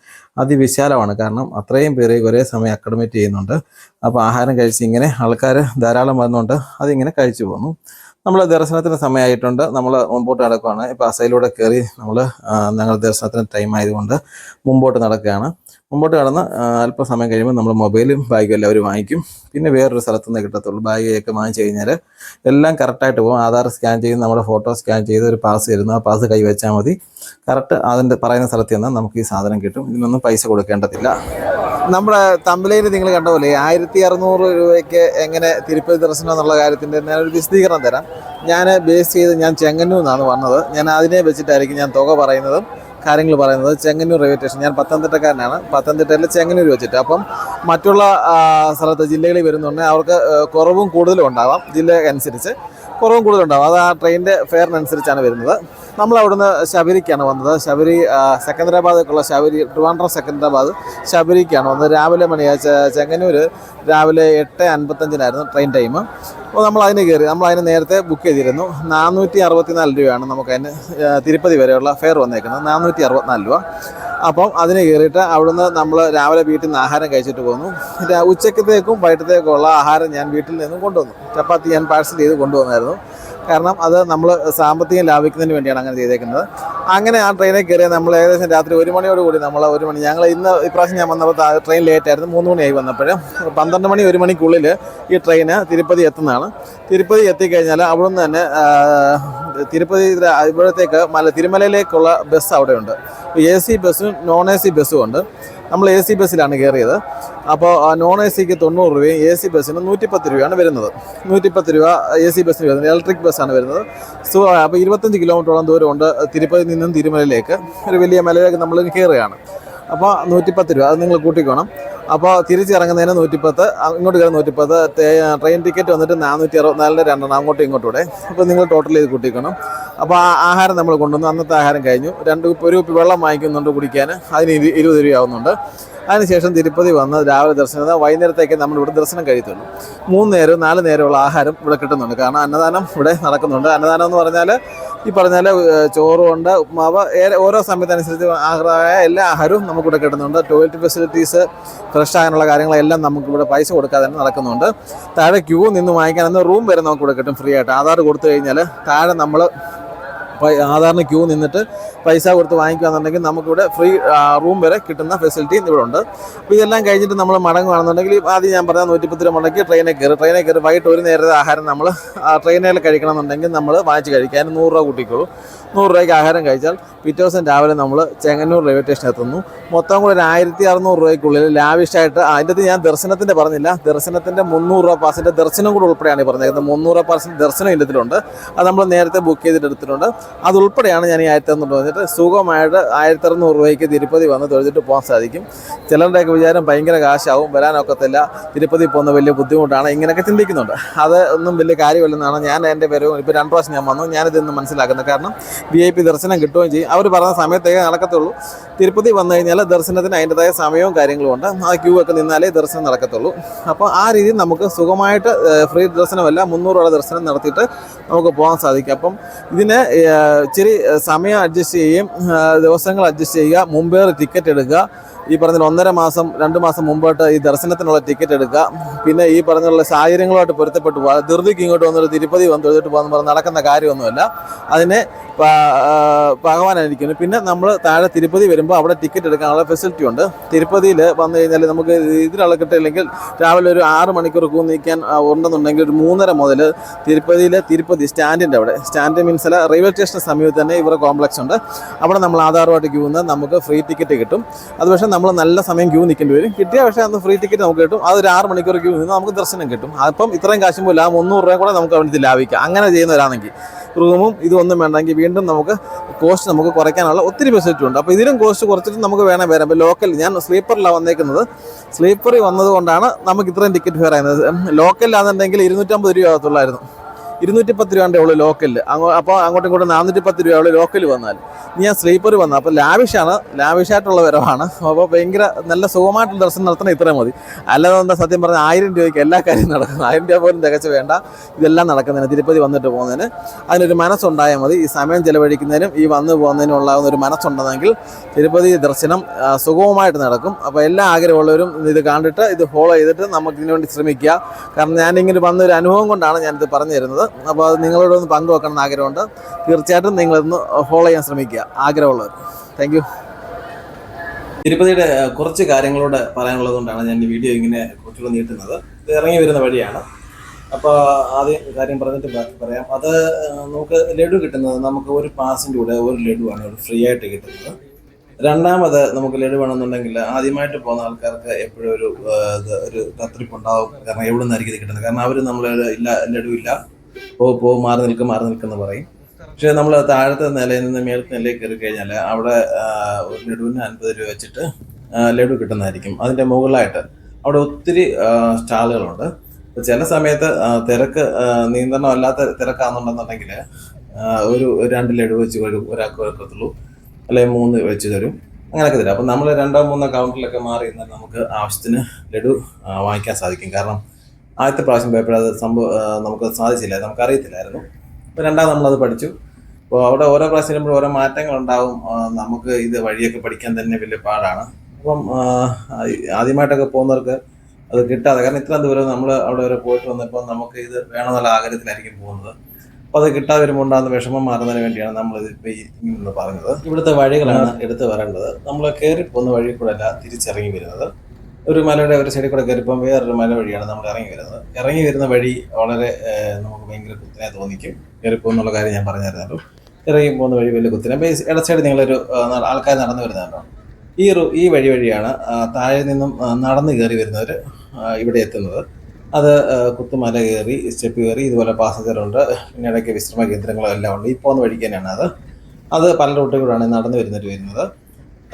അതിവിശാലമാണ്. കാരണം അത്രയും പേരെ ഒരേ സമയം അക്കഡമിറ്റ് ചെയ്യുന്നുണ്ട്. അപ്പോൾ ആഹാരം കഴിച്ച് ഇങ്ങനെ ആൾക്കാർ ധാരാളം വന്നുകൊണ്ട് അതിങ്ങനെ കഴിച്ചു പോകുന്നു നമ്മൾ ദർശനത്തിന് സമയമായിട്ടുണ്ട്. നമ്മൾ മുമ്പോട്ട് നടക്കുകയാണ് ഇപ്പോൾ അസയിലൂടെ കയറി നമ്മൾ ഞങ്ങൾ ദർശനത്തിന് ടൈം ആയതുകൊണ്ട് മുമ്പോട്ട് നടക്കുകയാണ്. മുമ്പോട്ട് കടന്ന് അല്പസമയം കഴിയുമ്പോൾ നമ്മൾ മൊബൈലും ബാഗും എല്ലാവരും വാങ്ങിക്കും. പിന്നെ വേറൊരു സ്ഥലത്തു നിന്ന് കിട്ടത്തുള്ളൂ. ബാഗൊക്കെ വാങ്ങിച്ചു കഴിഞ്ഞാൽ എല്ലാം കറക്റ്റായിട്ട് പോകും. ആധാർ സ്കാൻ ചെയ്ത് നമ്മുടെ ഫോട്ടോ സ്കാൻ ചെയ്ത് ഒരു പാസ് തരുന്നു. ആ പാസ് കൈവച്ചാൽ മതി. കറക്റ്റ് അതിന്റെ പറയുന്ന സ്ഥലത്ത് ചെന്നാൽ നമുക്ക് ഈ സാധനം കിട്ടും. ഇതിനൊന്നും പൈസ കൊടുക്കേണ്ടതില്ല. നമ്മുടെ തമ്പിലയിൽ നിങ്ങൾ കണ്ട പോലെ ആയിരത്തി അറുന്നൂറ് രൂപയ്ക്ക് എങ്ങനെ തിരുപ്പതി ദർശനം എന്നുള്ള കാര്യത്തിന്റെ ഒരു വിശദീകരണം തരാം. ഞാൻ ബേസ് ചെയ്ത് ഞാൻ ചെങ്ങന്നൂർ നിന്നാണ് വന്നത്. ഞാൻ അതിനെ വെച്ചിട്ടായിരിക്കും ഞാൻ തുക പറയുന്നതും. കാര്യങ്ങൾ പറയുന്നത് ചെങ്ങന്നൂർ റെയിൽവേ സ്റ്റേഷൻ. ഞാൻ പത്തനംതിട്ടക്കാരനാണ്. പത്തനംതിട്ടയിൽ ചെങ്ങന്നൂർ വെച്ചിട്ട്. അപ്പം മറ്റുള്ള സ്ഥലത്തെ ജില്ലകളിൽ വരുന്നുണ്ടെങ്കിൽ അവർക്ക് കുറവും കൂടുതലും ഉണ്ടാവാം. ജില്ല അനുസരിച്ച് കുറവും കൂടുതലുണ്ടാവും അത് ആ ട്രെയിനിന്റെ ഫെയറിനനുസരിച്ചാണ് വരുന്നത്. നമ്മൾ അവിടുന്ന് ശബരിക്കാണ് വന്നത്. ശബരി സെക്കന്ദരാബാദിലേക്കുള്ള ശബരി ട്രിവാൻഡ്രം സെക്കന്ദരാബാദ് ശബരിക്കാണ് വന്നത്. രാവിലെ മണിയാ ചെങ്ങന്നൂർ രാവിലെ എട്ട് അൻപത്തഞ്ചിനായിരുന്നു ട്രെയിൻ ടൈം. അപ്പോൾ നമ്മൾ അതിന് കയറി നമ്മൾ അതിന് നേരത്തെ ബുക്ക് ചെയ്തിരുന്നു. നാനൂറ്റി അറുപത്തിനാല് രൂപയാണ് നമുക്ക് അതിന് തിരുപ്പതി വരെയുള്ള ഫെയർ വന്നേക്കുന്നത്. നാനൂറ്റി അറുപത്തിനാല് രൂപ. അപ്പം അതിന് കയറിയിട്ട് അവിടുന്ന് നമ്മൾ രാവിലെ വീട്ടിൽ നിന്ന് ആഹാരം കഴിച്ചിട്ട് പോന്നു. ഉച്ചക്കത്തേക്കും വൈകിട്ടത്തേക്കും ഉള്ള ആഹാരം ഞാൻ വീട്ടിൽ നിന്നും കൊണ്ടുവന്നു. ചപ്പാത്തി ഞാൻ പാഴ്സൽ ചെയ്ത് കൊണ്ടുവന്നായിരുന്നു. കാരണം അത് നമ്മൾ സാമ്പത്തികം ലാഭിക്കുന്നതിന് വേണ്ടിയാണ് അങ്ങനെ ചെയ്തേക്കുന്നത്. അങ്ങനെ ആ ട്രെയിനിൽ കയറിയ നമ്മൾ ഏകദേശം രാത്രി ഒരു മണിയോട് കൂടി നമ്മൾ ഒരു മണി ഞങ്ങൾ ഇന്ന് ഇപ്രാവശ്യം ഞാൻ വന്നപ്പോൾ ട്രെയിൻ ലേറ്റ് ആയിരുന്നു മൂന്ന് മണിയായി വന്നപ്പോഴും. പന്ത്രണ്ട് മണി ഒരു മണിക്കുള്ളിൽ ഈ ട്രെയിന് തിരുപ്പതി എത്തുന്നതാണ്. തിരുപ്പതി എത്തിക്കഴിഞ്ഞാൽ അവിടെ നിന്ന് തന്നെ തിരുപ്പതി ഇവിടത്തേക്ക് മല തിരുമലയിലേക്കുള്ള ബസ് അവിടെയുണ്ട്. എ സി ബസ്സും നോൺ എ സി ബസ്സും ഉണ്ട്. നമ്മൾ എ സി ബസ്സിലാണ് കയറിയത്. അപ്പോൾ നോൺ എ സിക്ക് തൊണ്ണൂറ് രൂപയും എ സി ബസ്സിന് നൂറ്റിപ്പത്ത് രൂപയാണ് വരുന്നത്. നൂറ്റിപ്പത്ത് രൂപ എ സി ബസ്സിന് വരുന്നത് ഇലക്ട്രിക് ബസ്സാണ് വരുന്നത്. സോ അപ്പോൾ ഇരുപത്തഞ്ച് കിലോമീറ്ററോളം ദൂരമുണ്ട് തിരുപ്പതി നിന്നും തിരുമലയിലേക്ക്. ഒരു വലിയ മലയിലേക്ക് നമ്മൾ കയറുകയാണ്. അപ്പോൾ നൂറ്റിപ്പത്ത് രൂപ അത് നിങ്ങൾ കൂട്ടിക്കോണം. അപ്പോൾ തിരിച്ചിറങ്ങുന്നതിന് നൂറ്റിപ്പത്ത് ഇങ്ങോട്ട് കയറി നൂറ്റിപ്പത്ത് ട്രെയിൻ ടിക്കറ്റ് വന്നിട്ട് നാനൂറ്റി അറുപത്തിനാലിന്റെ രണ്ടെണ്ണം അങ്ങോട്ടും ഇങ്ങോട്ടും കൂടെ അപ്പോൾ നിങ്ങൾ ടോട്ടൽ ചെയ്ത് കൂട്ടിക്കണം. അപ്പോൾ ആ ആഹാരം നമ്മൾ കൊണ്ടുവന്നു. അന്നത്തെ ആഹാരം കഴിഞ്ഞു. രണ്ട് ഒരു കുപ്പി വെള്ളം വാങ്ങിക്കുന്നുണ്ട് കുടിക്കാൻ. അതിന് ഇരു- ഇരുപത് രൂപയാവുന്നുണ്ട് അതിനുശേഷം തിരുപ്പതി വന്ന് രാവിലെ ദർശനം വൈകുന്നേരത്തേക്ക് നമ്മൾ ഇവിടെ ദർശനം കഴിയത്തുള്ളൂ മൂന്ന് നേരവും നാല് നേരമുള്ള ആഹാരം ഇവിടെ കിട്ടുന്നുണ്ട്. കാരണം അന്നദാനം ഇവിടെ നടക്കുന്നുണ്ട്. അന്നദാനം എന്ന് പറഞ്ഞാൽ ഈ പറഞ്ഞാൽ ചോറും ഉണ്ട് ഉപ്മാവ് ഓരോ സമയത്തനുസരിച്ച് ആഹാരമായ എല്ലാ ആഹാരവും നമുക്കിവിടെ കിട്ടുന്നുണ്ട്. ടോയ്ലറ്റ് ഫെസിലിറ്റീസ് ഫ്രഷ് ആകാനുള്ള കാര്യങ്ങളെല്ലാം നമുക്കിവിടെ പൈസ കൊടുക്കാതെ തന്നെ നടക്കുന്നുണ്ട്. താഴെ ക്യൂ നിന്ന് വാങ്ങിക്കാൻ റൂം വരെ നമുക്കിവിടെ കിട്ടും ഫ്രീ ആയിട്ട്. ആധാർ കൊടുത്തു കഴിഞ്ഞാൽ താഴെ നമ്മൾ ആധാറിന് ക്യൂ നിന്നിട്ട് പൈസ കൊടുത്ത് വാങ്ങിക്കുകയാണെന്നുണ്ടെങ്കിൽ നമുക്കിവിടെ ഫ്രീ റൂം വരെ കിട്ടുന്ന ഫെസിലിറ്റി ഇവിടെ ഉണ്ട് അപ്പോൾ ഇതെല്ലാം കഴിഞ്ഞിട്ട് നമ്മൾ മടങ്ങുകയാണെന്നുണ്ടെങ്കിൽ ആദ്യം ഞാൻ പറഞ്ഞ നൂറ്റിപ്പത്ത് രൂപ മുടക്കി ട്രെയിനിൽ കയറി. ട്രെയിനിൽ കയറി വൈകിട്ട് ഒരു നേരത്തെ ആഹാരം നമ്മൾ ട്രെയിനിൽ കഴിക്കണമെന്നുണ്ടെങ്കിൽ നമ്മൾ വാങ്ങിച്ച് കഴിക്കുക അതിന് നൂറ് രൂപ കൂട്ടിക്കോളൂ. നൂറ് രൂപയ്ക്ക് ആഹാരം കഴിച്ചാൽ പിറ്റേ ദിവസം രാവിലെ നമ്മൾ ചെങ്ങന്നൂർ റെയിൽവേ സ്റ്റേഷനിൽ എത്തുന്നു. മൊത്തം കൂടെ ഒരു ആയിരത്തി അറുന്നൂറ് രൂപയ്ക്കുള്ളിൽ ലാവിഷായിട്ട് അതിന്റെ അത് ഞാൻ ദർശനത്തിന്റെ പറഞ്ഞില്ല. ദർശനത്തിന്റെ മുന്നൂറ് രൂപ പാസിന്റെ ദർശനം കൂടെ ഉൾപ്പെടെയാണ് ഈ പറഞ്ഞേക്കുന്നത്. മുന്നൂറ് രൂപ പാസിന്റെ ദർശനം ഇതിലുണ്ട്. അത് നമ്മൾ നേരത്തെ ബുക്ക് ചെയ്തിട്ട് എടുത്തിട്ടുണ്ട്. അത് ഉൾപ്പെടെയാണ് ഞാൻ ഈ ആയിരത്തി അറുന്നൂറ് പറഞ്ഞിട്ട് സുഖമായിട്ട് ആയിരത്തി അറുന്നൂറ് രൂപയ്ക്ക് തിരുപ്പതി വന്ന് തൊഴുതിട്ട് പോകാൻ സാധിക്കും. ചിലരുടെയൊക്കെ വിചാരം ഭയങ്കര കാശാവും വരാനൊക്കത്തില്ല തിരുപ്പതി പോകുന്ന വലിയ ബുദ്ധിമുട്ടാണ്. ഇങ്ങനെയൊക്കെ ചിന്തിക്കുന്നുണ്ട്. അത് ഒന്നും വലിയ കാര്യമല്ലെന്നാണ് ഞാൻ എന്റെ പേര് ഇപ്പോൾ രണ്ട് പ്രാവശ്യം ഞാൻ വന്നു. ഞാനിതൊന്ന് മനസ്സിലാക്കുന്നത് കാരണം വി ഐ പി ദർശനം കിട്ടുകയും ചെയ്യും. അവർ പറഞ്ഞ സമയത്തേക്ക് നടക്കത്തുള്ളൂ. തിരുപ്പതി വന്നു കഴിഞ്ഞാൽ ദർശനത്തിന് അതിന്റെതായ സമയവും കാര്യങ്ങളും ഉണ്ട്. ആ ക്യൂ ഒക്കെ നിന്നാലേ ദർശനം നടക്കത്തുള്ളൂ. അപ്പോൾ ആ രീതിയിൽ നമുക്ക് സുഖമായിട്ട് ഫ്രീ ദർശനമല്ല മുന്നൂറ് രൂപ ദർശനം നടത്തിയിട്ട് നമുക്ക് പോകാൻ സാധിക്കും. അപ്പം ഇതിന് ഇച്ചിരി സമയം അഡ്ജസ്റ്റ് ചെയ്യുകയും ദിവസങ്ങൾ അഡ്ജസ്റ്റ് ചെയ്യുക മുമ്പേ ടിക്കറ്റ് എടുക്കുക. ഈ പറഞ്ഞ ഒന്നര മാസം രണ്ട് മാസം മുമ്പോട്ട് ഈ ദർശനത്തിനുള്ള ടിക്കറ്റ് എടുക്കുക. പിന്നെ ഈ പറഞ്ഞുള്ള സാഹചര്യങ്ങളുമായിട്ട് പൊരുത്തപ്പെട്ട് പോകുക ധൃതിക്ക് ഇങ്ങോട്ട് വന്നൊരു തിരുപ്പതി വന്ന് തൊഴുതിട്ട് പോകുന്ന പറഞ്ഞ് നടക്കുന്ന കാര്യമൊന്നുമല്ല. അതിനെ ഭഗവാനായിരിക്കുന്നു. പിന്നെ നമ്മൾ താഴെ തിരുപ്പതി വരുമ്പോൾ അവിടെ ടിക്കറ്റ് എടുക്കാനുള്ള ഫെസിലിറ്റി ഉണ്ട്. തിരുപ്പതിയിൽ വന്നു കഴിഞ്ഞാൽ നമുക്ക് ഇതിനുള്ള കിട്ടില്ലെങ്കിൽ രാവിലെ ഒരു ആറ് മണിക്കൂർ കൂ നിൽക്കാൻ ഉണ്ടെന്നുണ്ടെങ്കിൽ ഒരു മൂന്നര മുതൽ തിരുപ്പതിയിലെ തിരുപ്പതി സ്റ്റാൻഡിന്റെ അവിടെ. സ്റ്റാൻഡ് മീൻസ് അല്ല റെയിൽവേ സ്റ്റേഷന് സമീപത്ത് തന്നെ ഇവരുടെ കോംപ്ലക്സ് ഉണ്ട്. അവിടെ നമ്മൾ ആധാറുമായിട്ട് ക്യൂന്ന് നമുക്ക് ഫ്രീ ടിക്കറ്റ് കിട്ടും. അത് പക്ഷേ നമ്മൾ നല്ല സമയം ക്യൂ നിൽക്കേണ്ടി വരും. കിട്ടിയ പക്ഷേ അന്ന് ഫ്രീ ടിക്കറ്റ് നമുക്ക് കിട്ടും. അത് ഒരു ആറ് മണിക്കൂർ ക്യൂ നിന്ന് നമുക്ക് ദർശനം കിട്ടും. അപ്പം ഇത്രയും കാശും പോലും ആ മുന്നൂറ് രൂപ കൂടെ നമുക്ക് അവിടെ ലാഭിക്കാം. അങ്ങനെ ചെയ്യുന്നവരാണെങ്കിൽ റൂമും ഇതൊന്നും വേണ്ടെങ്കിൽ വീണ്ടും നമുക്ക് കോസ്റ്റ് നമുക്ക് കുറയ്ക്കാനുള്ള ഒത്തിരി ഫെസിലിറ്റി ഉണ്ട്. അപ്പോൾ ഇതിലും കോസ്റ്റ് കുറച്ചിട്ട് നമുക്ക് വേണം വരാം ഇപ്പോൾ ലോക്കൽ ഞാൻ സ്ലീപ്പറിലാണ് വന്നേക്കുന്നത്. സ്ലീപ്പറിൽ വന്നതുകൊണ്ടാണ് നമുക്ക് ഇത്രയും ടിക്കറ്റ് ഫെയർ ആയിരുന്നത്. ലോക്കലിലാണെന്നുണ്ടെങ്കിൽ ഇരുന്നൂറ്റമ്പത് രൂപ ആകത്തുള്ളായിരുന്നു ഇരുന്നൂറ്റി പത്ത് രൂപയുടെ ഉള്ളു ലോക്കലിൽ അപ്പോൾ അങ്ങോട്ടും ഇങ്ങോട്ടും നാനൂറ്റി പത്ത് രൂപ ഉള്ളു ലോക്കൽ വന്നാൽ. ഞാൻ സ്ലീപ്പർ വന്നു. അപ്പോൾ ലാവിഷാണ് ലാവിഷായിട്ടുള്ള വരവാണ്. അപ്പോൾ ഭയങ്കര നല്ല സുഖമായിട്ടുള്ള ദർശനം നടത്തണം ഇത്രയും മതി. അല്ലാതെ എന്താ സത്യം പറഞ്ഞാൽ ആയിരം രൂപയ്ക്ക് എല്ലാ കാര്യവും നടക്കും. ആയിരം രൂപ പോലും തികച്ച് വേണ്ട. ഇതെല്ലാം നടക്കുന്നതിന് തിരുപ്പതി വന്നിട്ട് പോകുന്നതിന് അതിനൊരു മനസ്സുണ്ടായാൽ മതി. ഈ സമയം ചിലവഴിക്കുന്നതിനും ഈ വന്നു പോകുന്നതിനുള്ള ഒരു മനസ്സുണ്ടെങ്കിൽ തിരുപ്പതി ദർശനം സുഖമായിട്ട് നടക്കും. അപ്പോൾ എല്ലാ ആഗ്രഹമുള്ളവരും ഇത് കണ്ടിട്ട് ഇത് ഫോളോ ചെയ്തിട്ട് നമുക്ക് വേണ്ടി ശ്രമിക്കുക. കാരണം ഞാനിങ്ങനെ വന്നൊരു അനുഭവം കൊണ്ടാണ് ഞാനിത് പറഞ്ഞു തരുന്നത്. അപ്പോൾ അത് നിങ്ങളോട് ഒന്ന് പങ്കുവെക്കണം എന്ന് ആഗ്രഹമുണ്ട് തീർച്ചയായിട്ടും നിങ്ങളൊന്ന് ഫോളോ ചെയ്യാൻ ശ്രമിക്കുക. ആഗ്രഹമുള്ളവർ താങ്ക് യു തിരുപ്പതിയുടെ കുറച്ച് കാര്യങ്ങളോട് പറയാനുള്ളത് കൊണ്ടാണ് ഞാൻ ഈ വീഡിയോ ഇങ്ങനെ കുറച്ചുകൂടെ നീട്ടുന്നത്. ഇത് ഇറങ്ങി വരുന്ന വഴിയാണ്. അപ്പോൾ ആദ്യം കാര്യം പറഞ്ഞിട്ട് പറയാം. അത് നമുക്ക് ലഡു കിട്ടുന്നത് നമുക്ക് ഒരു പാസിന്റെ കൂടെ ഒരു ലഡുവാണ് ഒരു ഫ്രീ ആയിട്ട് കിട്ടുന്നത്. രണ്ടാമത് നമുക്ക് ലഡു വേണമെന്നുണ്ടെങ്കിൽ ആദ്യമായിട്ട് പോകുന്ന ആൾക്കാർക്ക് എപ്പോഴും ഒരു ഒരു ഇത് ഒരു തത്രിപ്പുണ്ടാവും കാരണം എവിടെ നിന്നായിരിക്കും ഇത് കിട്ടുന്നത്? കാരണം അവർ നമ്മൾ ഇല്ല ലഡു ഇല്ല പോ പോ മാറി നിൽക്കും മാറി നിൽക്കുന്ന പറയും. പക്ഷെ നമ്മൾ താഴത്തെ നിലയിൽ നിന്ന് മേലത്തെ നിലയിൽ കയറി കഴിഞ്ഞാൽ അവിടെ ഒരു ലഡുവിന് അൻപത് രൂപ വെച്ചിട്ട് ലഡു കിട്ടുന്നതായിരിക്കും. അതിന്റെ മുകളിലായിട്ട് അവിടെ ഒത്തിരി സ്റ്റാളുകളുണ്ട്. ചില സമയത്ത് തിരക്ക് നിയന്ത്രണം അല്ലാത്ത തിരക്കാണെന്നുണ്ടെന്നുണ്ടെങ്കിൽ ഒരു ഒരു രണ്ട് ലഡു വെച്ച് വരും ഒരാൾക്ക് വെക്കത്തുള്ളൂ. അല്ലെങ്കിൽ മൂന്ന് വെച്ച് തരും. അങ്ങനെയൊക്കെ തരും. അപ്പം നമ്മൾ രണ്ടോ മൂന്നോ കൗണ്ടറിലൊക്കെ മാറി നിന്നാൽ നമുക്ക് ആവശ്യത്തിന് ലഡു വാങ്ങിക്കാൻ സാധിക്കും. കാരണം ആദ്യത്തെ പ്രാവശ്യം പോയപ്പോൾ അത് സംഭവം നമുക്ക് സാധിച്ചില്ല. നമുക്കറിയത്തില്ലായിരുന്നു. അപ്പോൾ രണ്ടാമത് നമ്മളത് പഠിച്ചു. അപ്പോൾ അവിടെ ഓരോ പ്രാവശ്യം വരുമ്പോൾ ഓരോ മാറ്റങ്ങൾ ഉണ്ടാവും നമുക്ക് ഇത് വഴിയൊക്കെ പഠിക്കാൻ തന്നെ വലിയ പാടാണ്. അപ്പം ആദ്യമായിട്ടൊക്കെ പോകുന്നവർക്ക് അത് കിട്ടാതെ കാരണം ഇത്രയും ദൂരം നമ്മൾ അവിടെ വരെ പോയിട്ട് വന്നപ്പോൾ നമുക്ക് ഇത് വേണമെന്നുള്ള ആഗ്രഹത്തിലായിരിക്കും പോകുന്നത്. അപ്പോൾ അത് കിട്ടാതെ വരുമ്പോൾ ഉണ്ടാകുന്ന വിഷമം മാറുന്നതിന് വേണ്ടിയാണ് നമ്മൾ ഇത് ഇപ്പോൾ ഇങ്ങനെ പറഞ്ഞത്. ഇവിടുത്തെ വഴികളാണ് എടുത്തു വരേണ്ടത്. നമ്മൾ കയറി പോകുന്ന വഴി കൂടെ അല്ല തിരിച്ചിറങ്ങി വരുന്നത്. ഒരു മലയുടെ ഒരു സൈഡിൽ കൂടെ കയറിപ്പം വേറൊരു മല വഴിയാണ് നമ്മൾ ഇറങ്ങി വരുന്നത്. ഇറങ്ങി വരുന്ന വഴി വളരെ നമുക്ക് ഭയങ്കര കുത്തിനെ തോന്നിക്കും. കയറിപ്പോ എന്നുള്ള കാര്യം ഞാൻ പറഞ്ഞായിരുന്നല്ലോ. ഇറങ്ങി പോകുന്ന വഴി വലിയ കുത്തിനെ. അപ്പോൾ ഈ ഇട സൈഡ് നിങ്ങളൊരു ആൾക്കാർ നടന്നു വരുന്നുണ്ടോ ഈ റൂ ഈ വഴി വഴിയാണ് താഴെ നിന്നും നടന്ന് കയറി വരുന്നവർ ഇവിടെ എത്തുന്നത്. അത് കുത്തുമല കയറി സ്റ്റെപ്പ് കയറി ഇതുപോലെ പാസഞ്ചറുണ്ട് പിന്നെ ഇടയ്ക്ക് വിശ്രമ കേന്ദ്രങ്ങളും എല്ലാം ഉണ്ട്. ഈ പോകുന്ന വഴിക്ക് തന്നെയാണ് അത്. അത് പല റൂട്ടുകളാണ് നടന്നു വരുന്നവർ വരുന്നത്.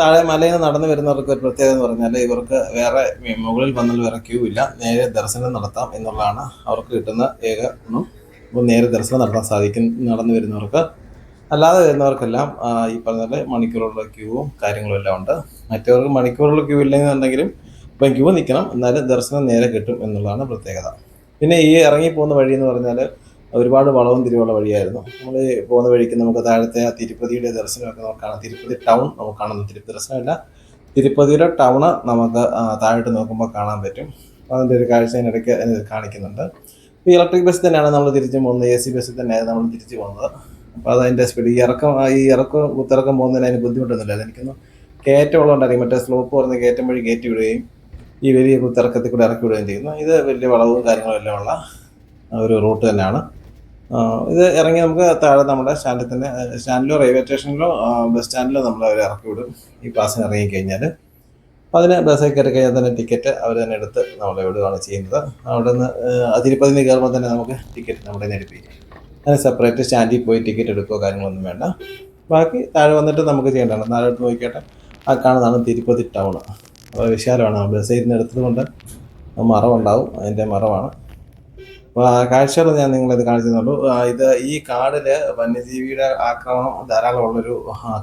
താഴെ മലയിൽ നിന്ന് നടന്നു വരുന്നവർക്ക് ഒരു പ്രത്യേകത എന്ന് പറഞ്ഞാൽ ഇവർക്ക് വേറെ മുകളിൽ വന്നാൽ വേറെ ക്യൂ ഇല്ല. നേരെ ദർശനം നടത്താം എന്നുള്ളതാണ് അവർക്ക് കിട്ടുന്ന ഏക ഗുണം. അപ്പോൾ നേരെ ദർശനം നടത്താൻ സാധിക്കും നടന്നു വരുന്നവർക്ക്. അല്ലാതെ വരുന്നവർക്കെല്ലാം ഈ പറഞ്ഞ പോലെ മണിക്കൂറുള്ള ക്യൂവും കാര്യങ്ങളും എല്ലാം ഉണ്ട്. മറ്റവർക്ക് മണിക്കൂറുള്ള ക്യൂ ഇല്ലെന്നുണ്ടെങ്കിലും ഇപ്പം ക്യൂ നിൽക്കണം. എന്നാലും ദർശനം നേരെ കിട്ടും എന്നുള്ളതാണ് പ്രത്യേകത. പിന്നെ ഈ ഇറങ്ങി പോകുന്ന വഴി എന്ന് പറഞ്ഞാൽ ഒരുപാട് വളവും തിരിവുള്ള വഴിയായിരുന്നു. നമ്മൾ പോകുന്ന വഴിക്ക് നമുക്ക് താഴത്തെ ആ തിരുപ്പതിയുടെ ദർശനമൊക്കെ നോക്കാണ് തിരുപ്പതി ടൗൺ നമുക്ക് കാണുന്നു തിരുപ്പതി ദർശനമല്ല. തിരുപ്പതിയുടെ ടൗണ് നമുക്ക് താഴോട്ട് നോക്കുമ്പോൾ കാണാൻ പറ്റും. അതിന്റെ ഒരു കാഴ്ച ഇടയ്ക്ക് കാണിക്കുന്നുണ്ട്. ഈ ഇലക്ട്രിക് ബസ് തന്നെയാണ് നമ്മൾ തിരിച്ചു പോകുന്നത്. എ സി ബസ്സിൽ തന്നെയാണ് നമ്മൾ തിരിച്ചു പോകുന്നത്. അപ്പോൾ അതതിന്റെ സ്പീഡ് ഈ ഇറക്കം ഈ ഇറക്കം കുത്തിറക്കം പോകുന്നതിന് അതിന് ബുദ്ധിമുട്ടൊന്നുമില്ല. അതെനിക്കൊന്ന് കയറ്റം ഉള്ളതുകൊണ്ടായിരിക്കും മറ്റേ സ്ലോപ്പ് പറഞ്ഞ് കയറ്റം വഴി കയറ്റി വിടുകയും ഈ വലിയ കുത്തിറക്കത്തിൽ കൂടെ ഇറക്കി വിടുകയും ചെയ്യുന്നു. ഇത് വലിയ വളവും കാര്യങ്ങളും എല്ലാം ഉള്ള ഒരു റൂട്ട് തന്നെയാണ്. ഇത് ഇറങ്ങി നമുക്ക് താഴെ നമ്മുടെ സ്റ്റാൻഡിൽ തന്നെ സ്റ്റാൻഡിലോ റെയിൽവേ സ്റ്റേഷനിലോ ബസ് സ്റ്റാൻഡിലോ നമ്മൾ അവർ ഇറക്കി വിടും. ഈ ക്ലാസ്സിന് ഇറങ്ങിക്കഴിഞ്ഞാൽ അപ്പോൾ അതിന് ബസ്സിൽ കയറി കഴിഞ്ഞാൽ തന്നെ ടിക്കറ്റ് അവർ തന്നെ എടുത്ത് നമ്മളെ വിടുകയാണ് ചെയ്യുന്നത്. അവിടെ നിന്ന് അതിരിപ്പതിന് കയറുമ്പോൾ തന്നെ നമുക്ക് ടിക്കറ്റ് നമ്മുടെ എടുപ്പിക്കും. അതിന് സെപ്പറേറ്റ് സ്റ്റാൻഡിൽ പോയി ടിക്കറ്റ് എടുക്കുകയോ കാര്യങ്ങളൊന്നും വേണ്ട. ബാക്കി താഴെ വന്നിട്ട് നമുക്ക് ചെയ്യേണ്ടതാണ്. നാലോട്ട് നോക്കിയിട്ട് ആ കാണുന്നതാണ് തിരുപ്പതി ടൗൺ അപ്പോൾ വിശാലമാണ്. ബസ് ഇരുന്ന് എടുത്തത് കൊണ്ട് മറവുണ്ടാവും. അതിന്റെ മറവാണ്. കാഴ്ചകൾ ഞാൻ നിങ്ങളിത് കാണിച്ചു തന്നു ഇത് ഈ കാടിൽ വന്യജീവിയുടെ ആക്രമണം ധാരാളം ഉള്ളൊരു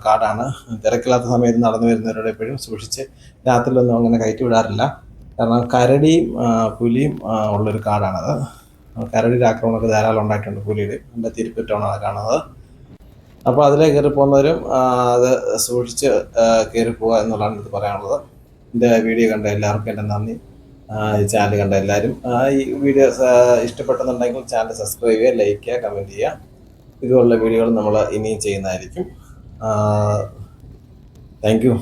കാടാണ്. തിരക്കില്ലാത്ത സമയത്ത് നടന്നു വരുന്നവരോട് എപ്പോഴും സൂക്ഷിച്ച് രാത്രിയിലൊന്നും അങ്ങനെ കയറ്റി വിടാറില്ല. കാരണം കരടിയും പുലിയും ഉള്ളൊരു കാടാണത്. കരടിയുടെ ആക്രമണമൊക്കെ ധാരാളം ഉണ്ടായിട്ടുണ്ട് പുലിയുടെ. എന്റെ തിരുപ്പറ്റാണ് കാണുന്നത്. അപ്പോൾ അതിലേക്ക് കയറി പോകുന്നവരും അത് സൂക്ഷിച്ച് കയറി പോകുക എന്നുള്ളതാണ് ഇത് പറയാനുള്ളത്. എന്റെ വീഡിയോ കണ്ട എല്ലാവർക്കും എന്റെ നന്ദി. ചാനൽ കണ്ട എല്ലാവരും ഈ വീഡിയോ ഇഷ്ടപ്പെട്ടെന്നുണ്ടെങ്കിൽ ചാനൽ സബ്സ്ക്രൈബ് ചെയ്യുക ലൈക്ക് ചെയ്യുക കമന്റ് ചെയ്യുക. ഇതുപോലുള്ള വീഡിയോകൾ നമ്മൾ ഇനിയും ചെയ്യുന്നതായിരിക്കും. Thank you